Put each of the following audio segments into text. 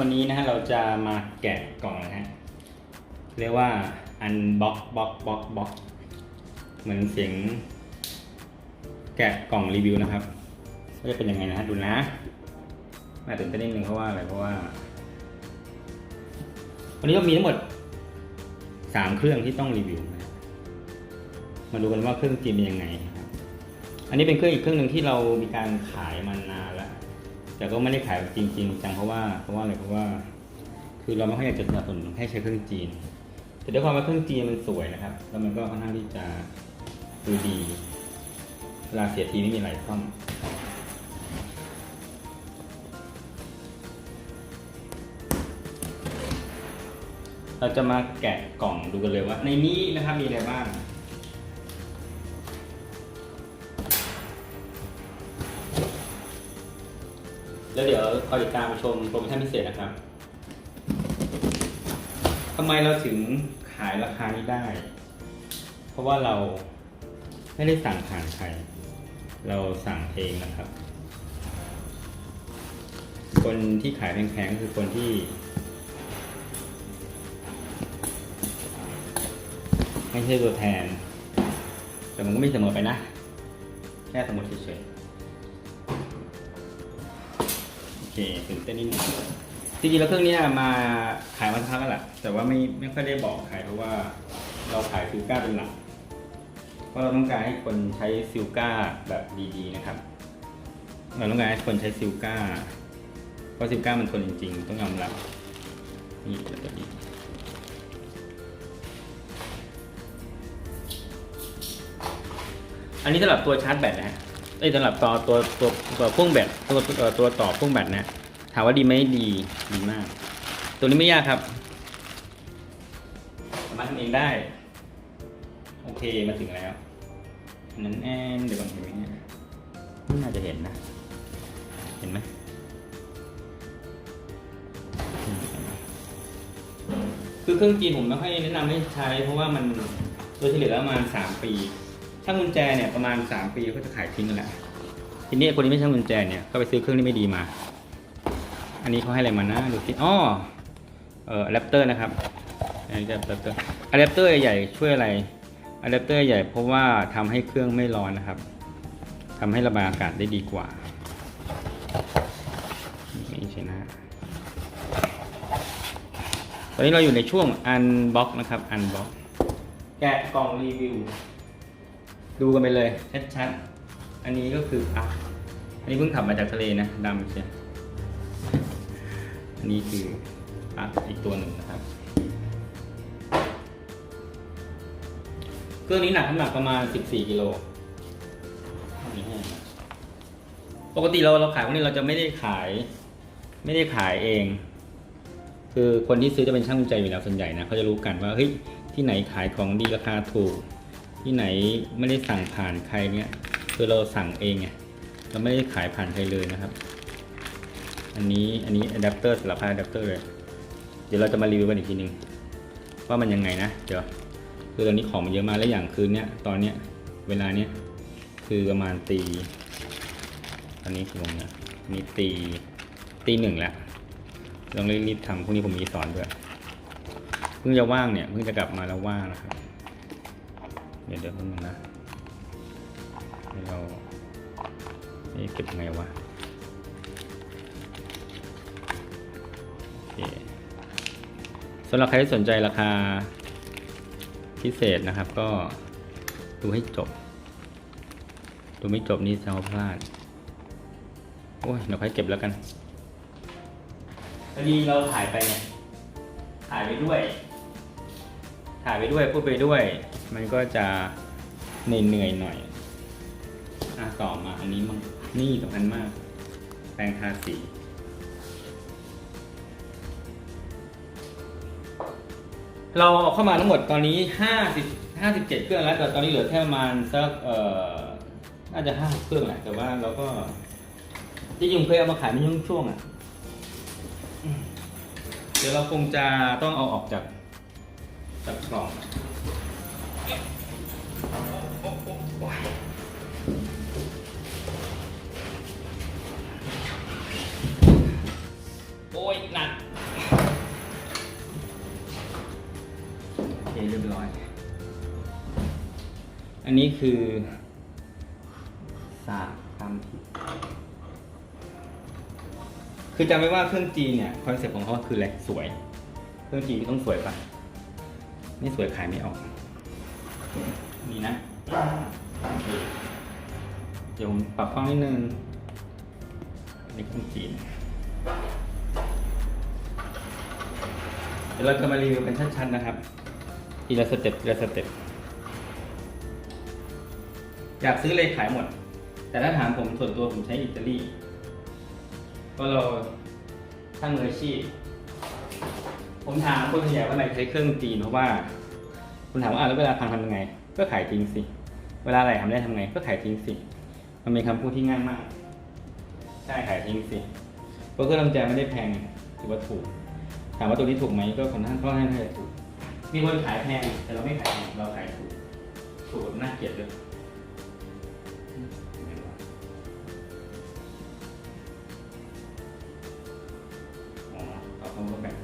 วันนี้นะฮะเราจะมาแกะกล่องนะฮะเรียกว่าอันบ็อกบ็อกบ็อกบ็อกเหมือนเสียง แกะกล่องรีวิวนะครับว่าจะเป็นยังไงนะฮะดูนะแม่ตื่นเต้นนิดนึงเพราะว่าอะไรเพราะว่า วันนี้ก็มีทั้งหมดสามเครื่องที่ต้องรีวิวนะมาดูกันว่าเครื่องจริงเป็นยังไงครับ อันนี้เป็นเครื่องอีกเครื่องหนึ่งที่เรามีการขายมานานแล้ว แต่ก็ไม่ได้ขายจริงๆจังเพราะว่าเพราะว่าอะไรเพราะว่า คือเราไม่ค่อยอยากจะสนับสนุนให้ใช้เครื่องจีน แต่ด้วยความว่าเครื่องจีนมันสวยนะครับ แล้วมันก็ค่อนข้างที่จะดูดีเวลาเสียทีไม่มีไหลซ่อมเราจะมาแกะกล่องดูกันเลยว่า ในนี้นะครับมีอะไรบ้าง แล้วเดี๋ยวคอยติดตามชมโปรโมชั่นพิเศษนะครับทำไมเราถึงขายราคานี้ได้ เพราะว่าเราไม่ได้สั่งผ่านใคร เราสั่งเองนะครับ คนที่ขายแพงๆก็คือคนที่ ไม่ใช่ตัวแทน แต่มันก็ไม่เสมอไปนะ แค่สมมติเฉยๆ เคตื่นเต้นนิดนึงจริงๆแล้วเครื่องนี้มาขายมาสักพักแล้วแหละแต่ว่าไม่ไม่ค่อยได้บอกใครเพราะว่าเราขายซิลก้าเป็นหลักเพราะเราต้องการให้คนใช้ซิลก้าแบบดีๆนะครับ เราต้องการให้คนใช้ซิลก้าเพราะซิลก้ามันทนจริงๆ ต้องยอมรับนี่ตัวนี้อันนี้สำหรับตัวชาร์จแบตนะฮะ เอ้สำหรับต่อตัวตัวตัวพ่วงแบตตัวตัวตัวต่อพ่วงแบตนะถามว่าดีไหมดีดีมาก ตัวนี้ไม่ยากครับสามารถทำเองได้ โอเคมาถึงแล้วนั้นแอนเดี๋ยวก่อนเห็นไหมเนี่ยน่าจะเห็นนะ เห็นไหมอืมเห็นไหมคือเครื่องจีนผมไม่ค่อยแนะนำให้ใช้ เพราะว่ามันโดยเฉลี่ยแล้วประมาณสามปี ช่างกุญแจเนี่ยประมาณสามปีก็จะขายทิ้งกันแหละทีนี้คนที่ไม่ช่างกุญแจเนี่ยก็ไปซื้อเครื่องที่ไม่ดีมา อันนี้เขาให้อะไรมานะดูสิอ้อเอ่ออะแดปเตอร์นะครับอันนี้อะแดปเตอร์อะแดปเตอร์ใหญ่ช่วยอะไรอะแดปเตอร์ใหญ่เพราะว่าทำให้เครื่องไม่ร้อนนะครับทำให้ระบายอากาศได้ดีกว่านี่ใช่นะตอนนี้เราอยู่ในช่วงอันบ็อกนะครับอันบ็อกแกะกล่องรีวิว ดูกันไปเลยชัดๆ อันนี้ก็คืออะอันนี้เพิ่งขับมาจากทะเลนะดำเชียวอันนี้คืออะอีกตัวหนึ่งนะครับ เครื่องนี้หนักน้ำหนักประมาณ 14 กิโลปกติเราเราขายพวกนี้เราจะไม่ได้ขาย ไม่ได้ขายเอง คือคนที่ซื้อจะเป็นช่างกุญแจอยู่แล้วส่วนใหญ่นะเขาจะรู้กันว่าเฮ้ยที่ไหนขายของดีราคาถูก ที่ไหนไม่ได้สั่งผ่านใครเนี่ยคือเราสั่งเองไงเราไม่ได้ขายผ่านใครเลยนะครับ อันนี้อันนี้อะแดปเตอร์สำหรับอะแดปเตอร์เลยเดี๋ยวเราจะมารีวิวกันอีกทีนึงว่ามันยังไงนะเดี๋ยวคือตอนนี้ของมันเยอะมากแล้วอย่างคืนเนี้ยตอนเนี้ยเวลาเนี้ยคือประมาณตีตอนนี้กี่โมงเนี่ยนี่ตีตีหนึ่งแล้วต้องรีบทำพรุ่งนี้ผมมีสอนด้วยเพิ่งจะว่างเนี่ยเพิ่งจะกลับมาแล้วว่างนะครับ ดี๋ยวเดี๋ยวนึงนะให้เรา นี่เก็บไงวะโอเคสำหรับใครที่สนใจราคาพิเศษนะครับ ก็ดูให้จบ ดูไม่จบนี่จะพลาด โอ้ยเดี๋ยวค่อยเก็บแล้วกันพอดีเราถ่ายไปเนี่ย ถ่ายไปด้วย ถ่ายไปด้วย พูดไปด้วย มันก็จะเหนื่อยๆหน่อยอะต่อมาอันนี้มันนี่สำคัญมาก แปรงทาสีเราเอาเข้ามาทั้งหมดตอนนี้ห้าสิบห้าสิบเจ็ดเครื่องแล้วแต่ตอนนี้เหลือแค่ประมาณสักเอ่อน่าจะห้าเครื่องแหละแต่ว่าเราก็ที่จริงเคยเอามาขายในช่วงๆอะอืมเดี๋ยวเราคงจะต้องเอาออกจากจากกล่อง โอ้ยหนักโอเคเรียบร้อย อันนี้คือสากตามคือจำไว้ว่าเครื่องจีนเนี่ยคอนเซ็ปต์ของเขาคืออะไรสวย เครื่องจีนต้องสวยปะนี่สวยขายไม่ออก นี่นะเดี๋ยวผมปรับกล้องนิดนึงนี่เครื่องจีนเดี๋ยวเราจะมารีวิวเป็นชั้นๆนะครับทีละสเต็ปทีละสเต็ปอยากซื้อเลยขายหมด แต่ถ้าถามผมส่วนตัวผมใช้อิตาลีเพราะเราช่างมืออาชีพ ผมถามคนส่วนใหญ่ว่าอะไรใช้เครื่องจีนเพราะว่า คุณถามว่าอะแล้วเวลาพังทำยังไง ก็ขายทิ้งสิ เวลาอะไรทำได้ทำไง ก็ขายทิ้งสิ มันเป็นคำพูดที่ง่ายมาก ใช่ขายทิ้งสิ เพราะเครื่องลำแจไม่ได้แพงถือว่าถูก ถามว่าตัวนี้ถูกไหมก็ค่อนข้างค่อนข้างจะถูก มีคนขายแพงแต่เราไม่ขายแพงเราขายถูก ถูกน่าเกลียดเลยอ๋อเอาคำว่าแบบ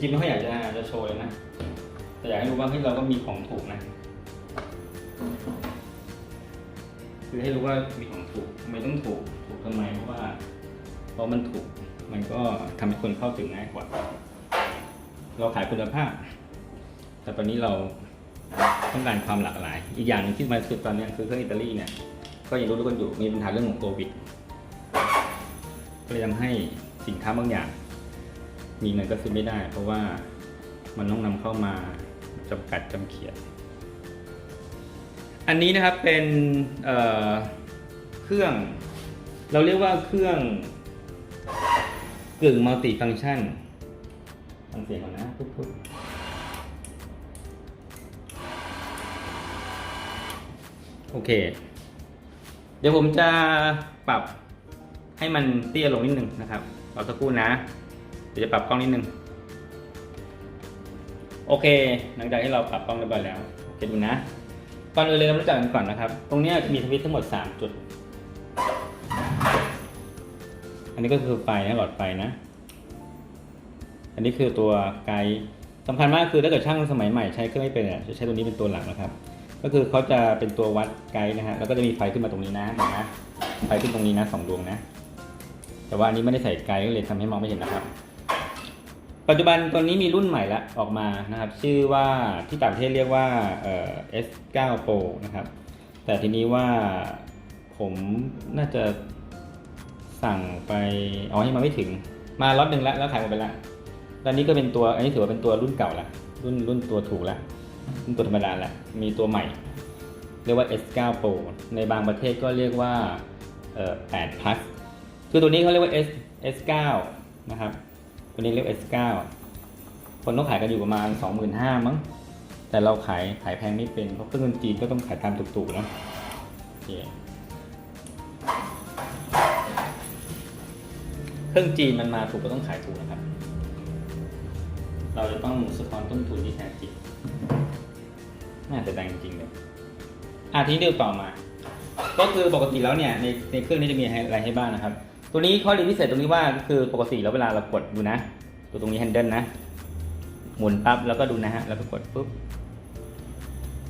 จริงๆไม่ค่อยอยากจะจะโชว์เลยนะ แต่อยากให้รู้ว่าเฮ้ยเราก็มีของถูกนะ คือให้รู้ว่ามีของถูกทำไมต้องถูก ถูกทำไม เพราะว่าเพราะมันถูก มันก็ทำให้คนเข้าถึงง่ายกว่า เราขายคุณภาพ แต่ตอนนี้เราต้องการความหลากหลาย อีกอย่างหนึงที่มาสุดตอนนี้คือเครื่องอิตาลีเนี่ย ก็ยังรู้ๆกันอยู่ มีปัญหาเรื่องของโควิดก็เลยทำให้สินค้าบางอย่าง มีเงินก็ซื้อไม่ได้ เพราะว่ามันต้องนำเข้ามาจำกัดจำเขียดอันนี้นะครับเป็นเเครื่อง เราเรียกว่าเครื่องกึ่งมัลติฟัง c t ชันฟังเสียงก่อนนะพูดๆโอเค เดี๋ยวผมจะปรับให้มันเตี้ยลงนิดนึงนะครับรอสักครู่นะ เดี๋ยวจะปรับกล้องนิดนึง โอเค หลังจากที่เราปรับกล้องเรียบร้อยแล้วโอเคดูนะ ก่อนอื่นเลยเรารู้จักกันก่อนนะครับ ตรงนี้มีสวิตทั้งหมด 3 จุด อันนี้ก็คือไฟนะหลอดไฟนะ อันนี้คือตัวไกด์สำคัญมากคือถ้าเกิดช่างสมัยใหม่ใช้เครื่องไม่เป็นอะจะใช้ตัวนี้เป็นตัวหลักนะครับ ก็คือเขาจะเป็นตัววัดไกด์นะฮะ แล้วก็จะมีไฟขึ้นมาตรงนี้นะนะไฟขึ้นตรงนี้นะสองดวงนะ แต่ว่าอันนี้ไม่ได้ใส่ไกด์ก็เลยทำให้มองไม่เห็นนะครับ ปัจจุบันตัวนี้มีรุ่นใหม่ละออกมานะครับ ชื่อว่าที่ต่างประเทศเรียกว่าเอ่อ S9 Pro นะครับ แต่ทีนี้ว่าผมน่าจะสั่งไปอ๋อยังมาไม่ถึง มาล็อตหนึ่งแล้วแล้วขายหมดไปแล้วตอนนี้ก็เป็นตัวอันนี้ถือว่าเป็นตัวรุ่นเก่าละรุ่นรุ่นตัวถูกละรุ่นตัวธรรมดาละมีตัวใหม่ เรียกว่า S9 Pro ในบางประเทศก็เรียกว่าเอ่อ8 plus คือตัวนี้เขาเรียกว่า S S9 นะครับ ตัวนี้เรียก S9 คนต้องขายกันอยู่ประมาณ 25,000มั้ง แต่เราขายขายแพงไม่เป็น เพราะเครื่องดนตรีก็ต้องขายตามถูกๆเนะโอเคเครื่องจีนมันมาถูกก็ต้องขายถูกนะครับ เราจะต้องสะท้อนต้นทุนที่แท้จริง น่าจะดังจริงเลยอะทีนี้เดียวต่อมา ก็คือปกติแล้วเนี่ยในในเครื่องนี้จะมีอะไรให้บ้างนะครับ ตัวนี้ข้อดีพิเศษตรงนี้ว่าก็คือปกติแล้วเวลาเรากดดูนะตัวตรงนี้แฮนเดิลนะหมุนปั๊บแล้วก็ดูนะฮะแล้วก็กดปุ๊บ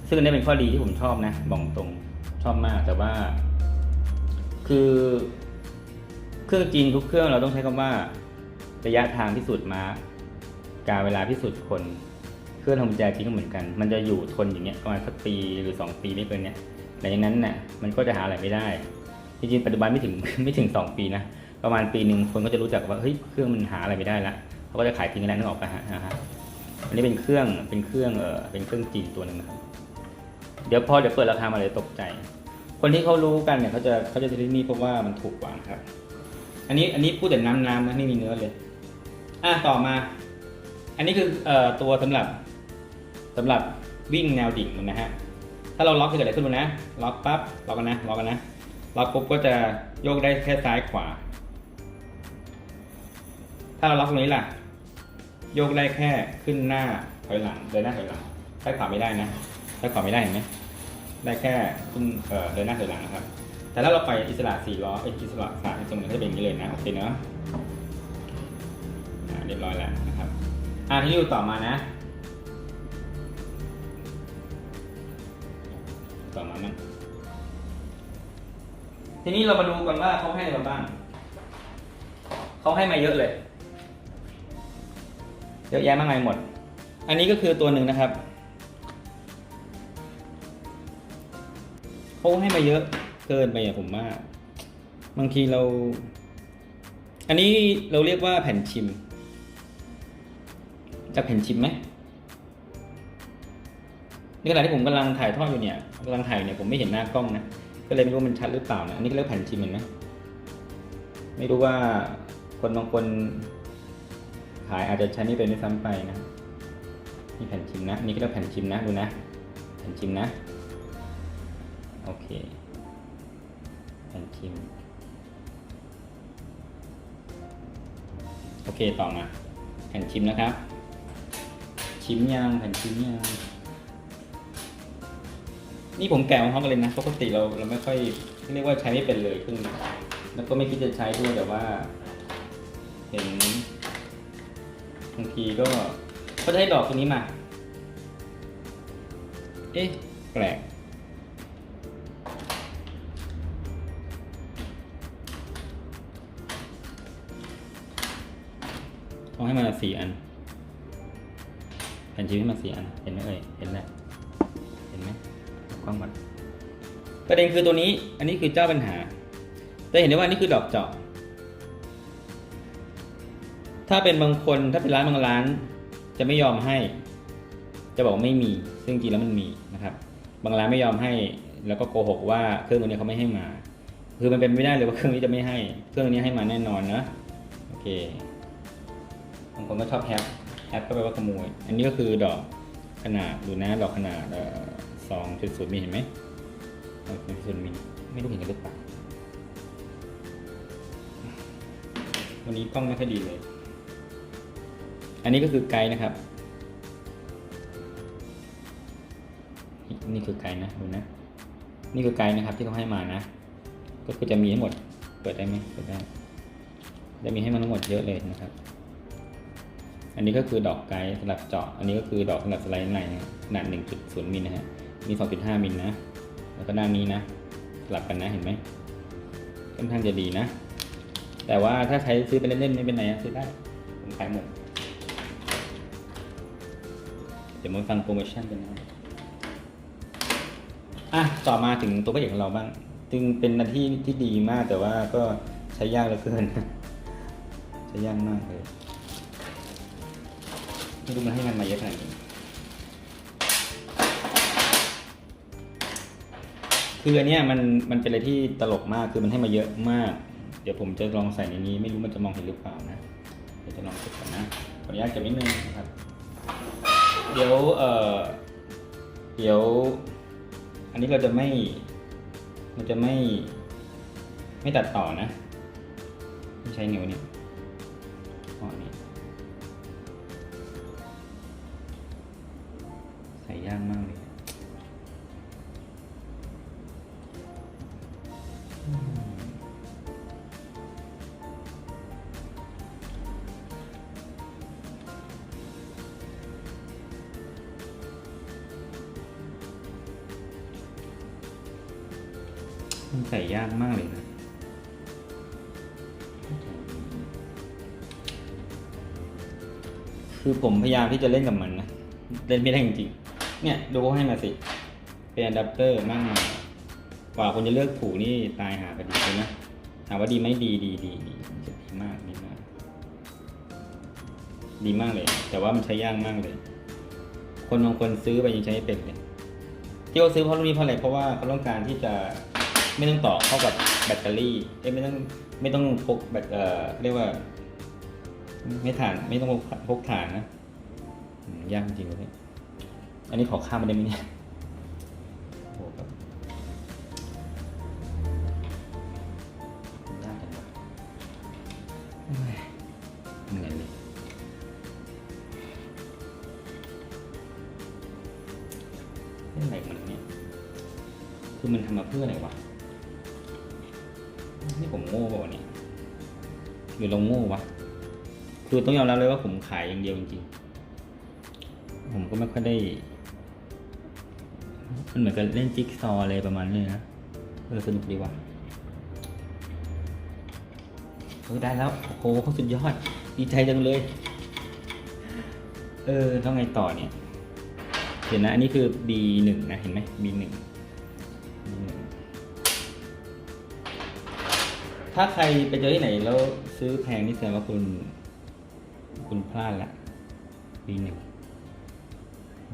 ซึ่งนนี้เป็นข้อดีที่ผมชอบนะบอกตรงชอบมากแต่ว่า คือเครื่องจีนทุกเครื่องเราต้องใช้คำว่าระยะทางพิสูจน์มาการเวลาพิสูจน์คนเครื่องทำกุญแจจริงก็เหมือนกัน มันจะอยู่ทนอย่างเงี้ยประมาณสักปีหรือ 2 ปีไม่เกินเนี้ยหลังจากนั้นน่ะมันก็จะหาอะไรไม่ได้ จริงๆปัจจุบันไม่ถึงไม่ถึง 2 ปีนะประมาณปีหนึ่งคนก็จะรู้จักว่าเฮ้ยเครื่องมันหาอะไรไม่ได้ละเขาก็จะขายทิ้งกันแล้วนึกออกปะฮะฮะอันนี้เป็นเครื่องเป็นเครื่องเออเป็นเครื่องจีนตัวหนึ่งนะครับเดี๋ยวพอเดี๋ยวเปิดราคามาเลยตกใจ คนที่เขารู้กันเนี่ยเขาจะเขาจะซื้อที่นี่เพราะว่ามันถูกกว่าครับ อันนี้อันนี้พูดแต่น้ำน้ำนะไม่มีเนื้อเลย อะต่อมา อันนี้คือเอ่อตัวสำหรับสำหรับวิ่งแนวดิ่งนะฮะถ้าเราล็อกจะเกิดอะไรขึ้นรู้นะล็อกปั๊บล็อกกันนะล็อกกันนะ ล็อกปุ๊บก็จะโยกได้แค่ซ้ายขวา ถ้าเราล็อกตรงนี้ล่ะ โยกได้แค่ขึ้นหน้าถอยหลังเดินหน้าถอยหลังซ้ายขวาไม่ได้นะซ้ายขวาไม่ได้เห็นไหมได้แค่ขึ้นเอ่อเดินหน้าถอยหลังนะครับ แต่ถ้าเราไปอิสระสี่ล้อเอยอิสระสามตรงนี้ก็จะเป็นอย่างนี้เลยนะโอเคเนาะเรียบร้อยแล้วนะครับอ่าทีนี้ดูต่อมานะต่อมานั่ ทีนี้เรามาดูกันว่าเขาให้อะไรมาบ้างเขาให้มาเยอะเลย เยอะแยะมากมายหมด อันนี้ก็คือตัวหนึ่งนะครับเขาให้มาเยอะเกินไปอะผมว่าบางทีเรา อันนี้เราเรียกว่าแผ่นชิมจากแผ่นชิมไหมในขณะที่ผมกำลังถ่ายทอดอยู่เนี่ยกำลังถ่ายเนี่ยผมไม่เห็นหน้ากล้องนะ ก็เลยไม่รู้มันชัดหรือเปล่านะอันนี้ก็เรียกแผ่นชิมเห็นไหมไม่รู้ว่าคนบางคนขายอาจจะใช้นี่เป็นด้วยซ้ำไปนะนี่แผ่นชิมนะนี่ก็เรียกแผ่นชิมนะดูนะ แผ่นชิมนะ โอเค แผ่นชิม โอเคต่อมาแผ่นชิมนะครับ ชิมยังแผ่นชิมยัง นี่ผมแกะของเขากันเลยนะปกติเราเราไม่ค่อยเรียกว่าใช้ไม่เป็นเลยครึ่งแล้วก็ไม่คิดจะใช้ด้วยแต่ว่า เห็นบางทีก็เขาจะให้ดอกตรงนี้มา เอ๊ะแปลกเขาให้มาสี่อันแผ่นชีวิตมาสี่อัน เห็นไหมเอ่ย เห็นแล้วเห็นไหม กล้องมันประเด็นคือตัวนี้ อันนี้คือเจ้าปัญหาแต่เห็นได้ว่านี่คือดอกเจาะ ถ้าเป็นบางคนถ้าเป็นร้านบางร้าน จะไม่ยอมให้ จะบอกไม่มี ซึ่งจริงแล้วมันมีนะครับ บางร้านไม่ยอมให้ แล้วก็โกหกว่าเครื่องตัวนี้เขาไม่ให้มา คือมันเป็นไม่ได้เลยว่าเครื่องนี้จะไม่ให้ เครื่องนี้ให้มาแน่นอนนะโอเค บางคนก็ชอบแฮปแฮปก็แปลว่าขโมย อันนี้ก็คือดอกขนาดดูนะดอกขนาด สองจุดศูนย์มิลเห็นไหมจุดศูนย์มิลไม่รู้เห็นกันหรือเปล่าวันนี้กล้องไม่ค่อยดีเลย อันนี้ก็คือไกด์นะครับ นี่คือไกด์นะดูนะ นี่คือไกด์นะครับที่เขาให้มานะ ก็คือจะมีให้งหมด เปิดได้ไหมเปิดได้ จะมีให้มันทั้งหมดเยอะเลยนะครับ อันนี้ก็คือดอกไกด์สำหรับเจาะ อันนี้ก็คือดอกสำหรับสไลด์ในนะขนาด 1.0มิลนะฮะ มี2.5 มิลนะ แล้วก็ด้านนี้นะสลับกันนะเห็นไหมค่อนข้างจะดีนะ แต่ว่าถ้าใช้ซื้อไปเล่นๆไม่เป็นไรซื้อได้ผมขายหมด เดี๋ยวมาฟังโปรโมชั่นกันนะอะต่อมาถึงตัวพระเอกของเราบ้าง จึงเป็นหน้าที่ที่ดีมากแต่ว่าก็ใช้ยากเหลือเกินใช้ยากมากเลยไม่รู้มันให้มันมาเยอะขนาดนี้ คืออันเนี้ยมันมันเป็นอะไรที่ตลกมากคือมันให้มาเยอะมาก เดี๋ยวผมจะลองใส่ในนี้ ไม่รู้มันจะมองเห็นหรือเปล่านะเดี๋ยวจะลองเก็บก่อนนะขออนุญาตเก็บนิดนึงนะครับ เดี๋ยวเอ่อเดี๋ยว อันนี้เราจะไม่มันจะไม่ไม่ตัดต่อนะไม่ใช้นิ้วเนี่ยอ๋อนี่ใส่ยากมากเลย ใส่ยากมากเลยนะคือผมพยายามที่จะเล่นกับมันนะ เล่นไม่ได้จริงๆเนี่ย ดูเขาให้มาสิ เป็นอะแดปเตอร์มากมายกว่าคนจะเลือกถูกนี่ตายหากันดีเลยนะถามว่าดีไหมดีดีดีดีจะดีมากดีมาก ดีมากเลย แต่ว่ามันใช้ยากมากเลย คนบางคนซื้อไปยังใช้ไม่เป็นเลยที่เขาซื้อเพราะรุ่นนี้เพราะอะไรเพราะว่าเขาต้องการที่จะ ไม่ต้องต่อเข้ากับแบตเตอรี่เอ้ยไม่ต้องไม่ต้องพกแบตเอ่อเรียกว่า ไม่ถ่านไม่ต้องพกพกถ่านนะยากจริงเลยอันนี้ขอข้ามไปได้ไหมเนี่ย คือต้องยอมรับเลยว่าผมขายอย่างเดียวจริงๆ ผมก็ไม่ค่อยได้ มันเหมือนกับเล่นจิ๊กซอว์อะไรประมาณนี้นะ เออสนุกดีว่ะเออได้แล้ว โอ้โหสุดยอด ดีใจจังเลย เออต้องไงต่อเนี่ย เห็นนะ อันนี้คือ B หนึ่งนะ เห็นไหม B หนึ่ง B หนึ่งถ้าใครไปเจอที่ไหนแล้วซื้อแพงนี่แสดงว่าคุณ คุณพลาดละ B หนึ่ง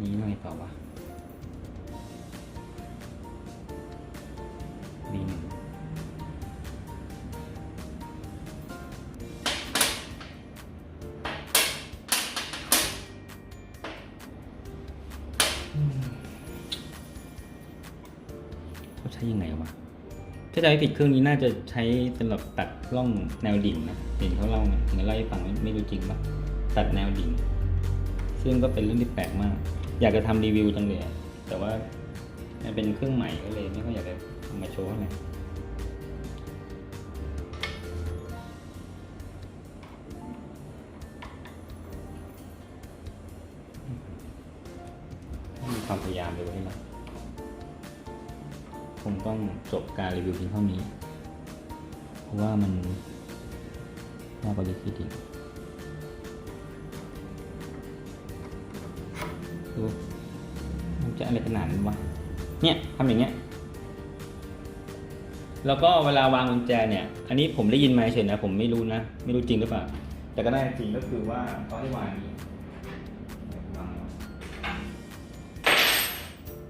นี้ว่าไงต่อวะ B หนึ่งเขาใช้ยังไงวะถ้าจะไม่ผิดเครื่องนี้น่าจะใช้สำหรับตัดร่องแนวดิ่งนะเห็นเขาเล่านะเหมือนเล่าให้ฟังไม่ไม่รู้จริงปะ ตัดแนวดิ่ง ซึ่งก็เป็นเรื่องที่แปลกมาก อยากจะทำรีวิวจังเลยแต่ว่ามันเป็นเครื่องใหม่ก็เลยไม่ค่อยอยากจะมาโชว์เท่าไหร่มีความพยายามเลยให้เราคงต้องจบการรีวิวเพียงเท่านี้ เพราะว่ามันน่าบริคิดอีกดู มันจะอะไรขนาดนั้นวะเนี่ยทำอย่างเงี้ย แล้วก็เวลาวางกุญแจเนี่ย อันนี้ผมได้ยินมาเฉยนะผมไม่รู้นะ ไม่รู้จริงหรือเปล่า แต่ก็ได้จริงก็คือว่าเขาให้วางอย่างนี้วาง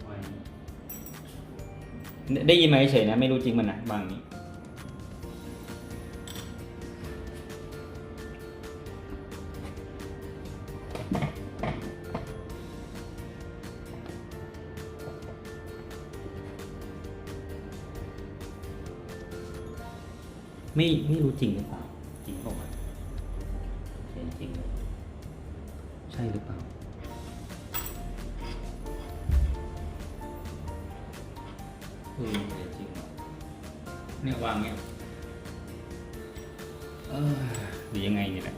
วางอย่างนี้ได้ยินมาเฉยๆนะ ไม่รู้จริงมันนะบางนี้ ไม่ไม่รู้จริงหรือเปล่า จริงเปล่าวะเขียนจริงเลยใช่หรือเปล่า เออเขียนจริงเหรอเนี่ยวางเนี่ยเออหรือยังไงเนี่ยแหละ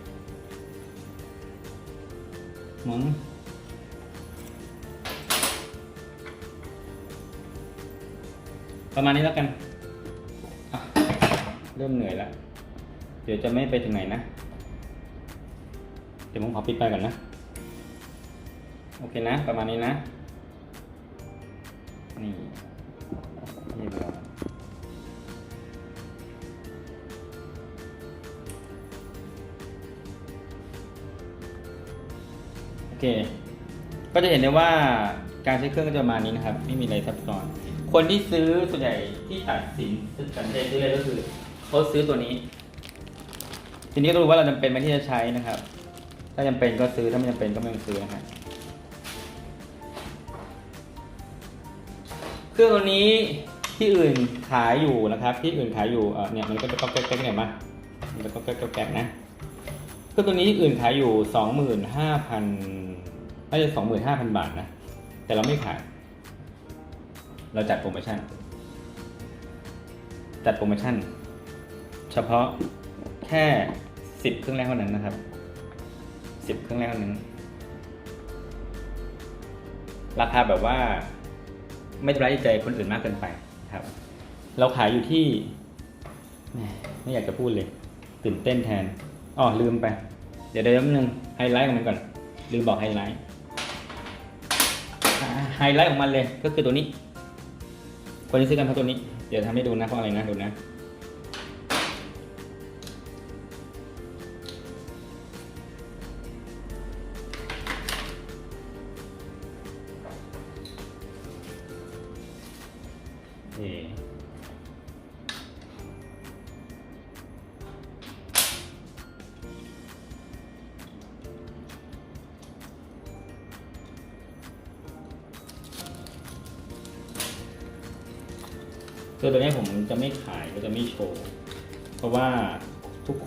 มองประมาณนี้แล้วกันอะ เริ่มเหนื่อยแล้วเดี๋ยวจะไม่ไปถึงไหนนะ เดี๋ยวผมขอปิดไปก่อนนะ โอเคนะ ประมาณนี้นะ นี่เรียบร้อยโอเค ก็จะเห็นได้ว่าการใช้เครื่องก็จะประมาณนี้นะครับ ไม่มีอะไรซับซ้อนคนที่ซื้อส่วนใหญ่ที่ตัดสินตัดสินใจซื้อเลยก็คือ เขาซื้อตัวนี้ ทีนี้ก็รู้ว่าเราจำเป็นไหมที่จะใช้นะครับ ถ้าจำเป็นก็ซื้อถ้าไม่จำเป็นก็ไม่ต้องซื้อนะครับเครื่องตัวนี้ที่อื่นขายอยู่นะครับ ที่อื่นขายอยู่เนี่ยมันก็จะก๊อกแก๊กเนี่ยมามันจะก๊อกแก๊กก๊อกแก๊กนะเครื่องตัวนี้ที่อื่นขายอยู่สองหมื่นห้าพันน่าจะสองหมื่นห้าพันบาทนะแต่เราไม่ขาย เราจัดโปรโมชั่น จัดโปรโมชั่น เฉพาะแค่สิบเครื่องแรกเท่านั้นนะครับสิบเครื่องแรกเท่านั้น ราคาแบบว่าไม่ทำร้ายใจคนอื่นมากเกินไปครับ เราขายอยู่ที่ ไม่อยากจะพูดเลย ตื่นเต้นแทนอ๋อลืมไป เดี๋ยวเดี๋ยวนึงไฮไลท์ของมันก่อน ลืมบอกไฮไลท์ไฮไลท์ของมันเลยก็คือตัวนี้ คนที่ซื้อกันเพราะตัวนี้ เดี๋ยวทำให้ดูนะเพราะอะไรนะดูนะ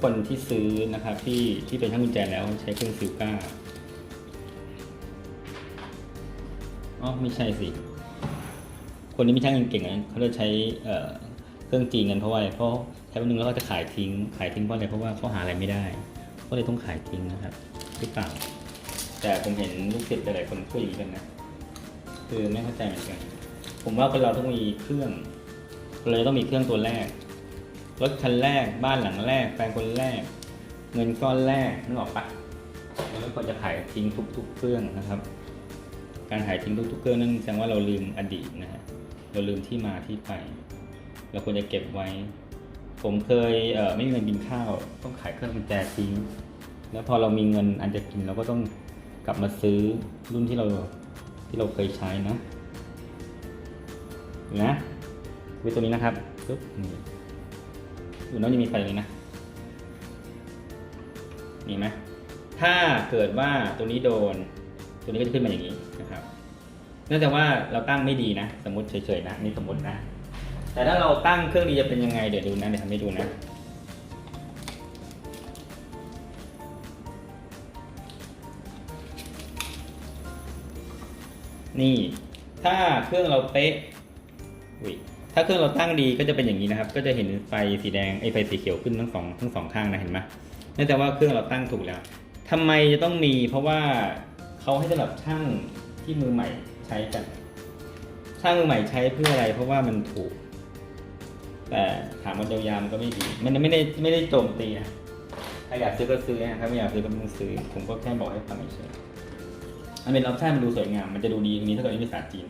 คนที่ซื้อนะครับที่ที่เป็นช่างกุญแจแล้วใช้เครื่องซิลก้าอ๋อไม่ใช่สิ คนที่ไม่ช่างเก่งๆอะเขาจะใช้เครื่องจีนกันเพราะว่าอะไร เพราะใช้วันหนึงแล้วก็จะขายทิ้ง ขายทิ้งเพราะอะไร เพราะว่าเขาหาอะไรไม่ได้ ก็เลยต้องขายทิ้งนะครับหรือเปล่า แต่ผมเห็นลูกศิษย์หลายๆคนพูดอย่างนี้กันนะ คือไม่เข้าใจเหมือนกัน ผมว่าคนเราต้องมีเครื่อง เลยต้องมีเครื่องตัวแรก รถคันแรกบ้านหลังแรก แฟนคนแรก เงินก้อนแรกนึกออกปะเราไม่ควรจะขายทิ้งทุก ๆ เครื่องนะครับ การขายทิ้งทุก ๆ เครื่องนั่นแสดงว่าเราลืมอดีตนะฮะเราลืมที่มาที่ไป เราควรจะเก็บไว้ ผมเคยเออไม่มีเงินกินข้าว ต้องขายเครื่องกุญแจทิ้ง แล้วพอเรามีเงินอันจะกินเราก็ต้องกลับมาซื้อรุ่นที่เราที่เราเคยใช้นะนะว้ตัวนี้นะครับปึ๊บนี่ อยู่น้องยังมีไฟเลยนะมีไหมถ้าเกิดว่าตัวนี้โดน ตัวนี้ก็จะขึ้นมาอย่างนี้นะครับเนื่องจากว่าเราตั้งไม่ดีนะ สมมติเฉยๆนะนี่สมมตินะ แต่ถ้าเราตั้งเครื่องดีจะเป็นยังไงเดี๋ยวดูนะเดี๋ยวทำให้ดูนะนี่ ถ้าเครื่องเราเป๊ะอุ้ย ถ้าเครื่องเราตั้งดีก็จะเป็นอย่างนี้นะครับ ก็จะเห็นไฟสีแดงไอไฟสีเขียวขึ้นทั้งสองทั้งสองข้างนะเห็นไหมเนื่องจากว่าเครื่องเราตั้งถูกแล้วทำไมจะต้องมีเพราะว่าเขาให้สำหรับช่างที่มือใหม่ใช้กัน ช่างมือใหม่ใช้เพื่ออะไร เพราะว่ามันถูก แต่ถามว่ายาวๆมันก็ไม่ดี มันไม่ได้ไม่ได้โจมตีนะถ้าอยากซื้อก็ซื้อนะถ้าไม่อยากซื้อก็ไม่ต้องซื้อ ผมก็แค่บอกให้ฟังเฉยๆมันเป็นออปชั่นมันดูสวยงาม มันจะดูดีตรงนี้ถ้าเกิดไม่มีภาษาจีน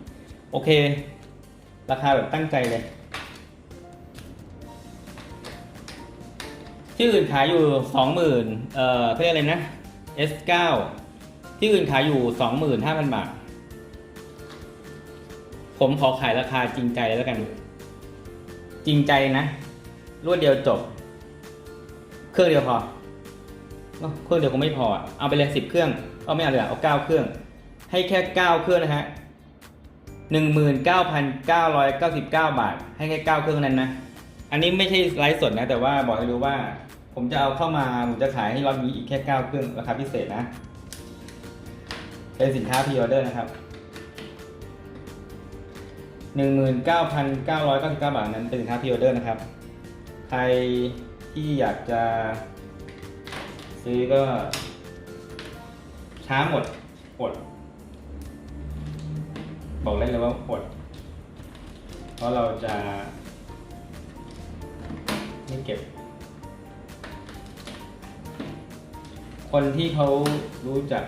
โอเค ราคาแบบตั้งใจเลย ที่อื่นขายอยู่สองหมื่นเอ่อเขาเรียกอะไรนะ S9 ที่อื่นขายอยู่สองหมื่นห้าพันบาท ผมขอขายราคาจริงใจเลยแล้วกัน จริงใจนะ รวดเดียวจบ เครื่องเดียวพอเครื่องเดียวคงไม่พอ เอาไปเลยสิบเครื่อง เอาไม่เอาเลยเอาเก้าเครื่อง ให้แค่เก้าเครื่องนะฮะ หนึ่งหมื่นเก้าพันเก้าร้อยเก้าสิบเก้าบาท ให้แค่เก้าเครื่องนั้นนะ อันนี้ไม่ใช่ไลฟ์สดนะ แต่ว่าบอกให้รู้ว่า ผมจะเอาเข้ามา ผมจะขายให้รอบนี้อีกแค่เก้าเครื่องราคาพิเศษนะ เป็นสินค้าพรีออเดอร์นะครับหนึ่งหมื่นเก้าพันเก้าร้อยเก้าสิบเก้าบาทนั้นเป็นสินค้าพรีออเดอร์นะครับ ใครที่อยากจะ ซื้อก็ช้าหมดอด บอกได้เลยว่าอด เพราะเราจะไม่เก็บ คนที่เขารู้จัก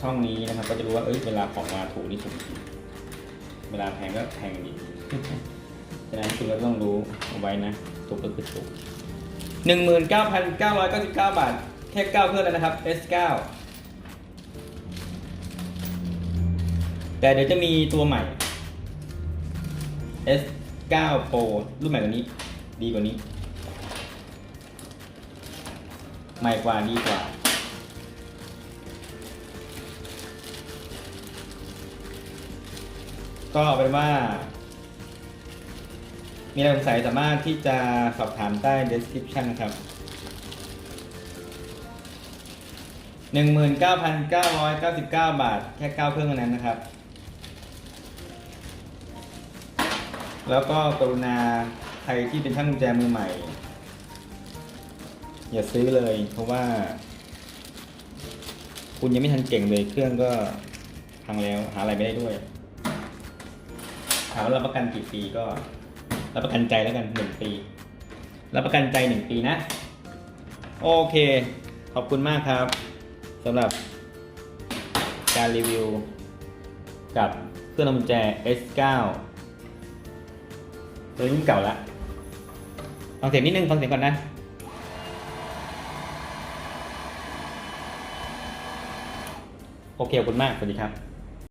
ช่องนี้นะครับ ก็จะรู้ว่าเอ้ยเวลาของมาถูกนี่ถูกเวลาแพงก็แพงดีฉะนั้นคุณก็ต้องรู้เอาไว้นะถูกก็คือถูกหนึ่งหมื่นเก้าพันเก้าร้อยเก้าสิบเก้าบาทแค่เก้าเครื่องแล้วนะครับ S9 แต่เดี๋ยวจะมีตัวใหม่ S9 Pro รุ่นใหม่กว่านี้ ดีกว่านี้ ใหม่กว่าดีกว่า ก็เอาเป็นว่า มีอะไรสงสัยสามารถที่จะสอบถามใต้ description นะครับ19,999 บาท แค่ 9 เครื่องเท่านั้นนะครับ แล้วก็กรุณาใครที่เป็นช่างกุญแจมือใหม่ อย่าซื้อเลย เพราะว่า คุณยังไม่ทันเก่งเลยเครื่องก็พังแล้วหาอะไรไม่ได้ด้วยถามว่ารับประกันกี่ปีก็รับประกันใจแล้วกันหนึ่งปีรับประกันใจหนึ่งปีนะ โอเค ขอบคุณมากครับสำหรับการรีวิวกับเครื่องทำกุญแจ S9 ตัวรุ่นเก่าละฟังเสียงนิดนึงฟังเสียงก่อนนะโอเคขอบคุณมาก สวัสดีครับ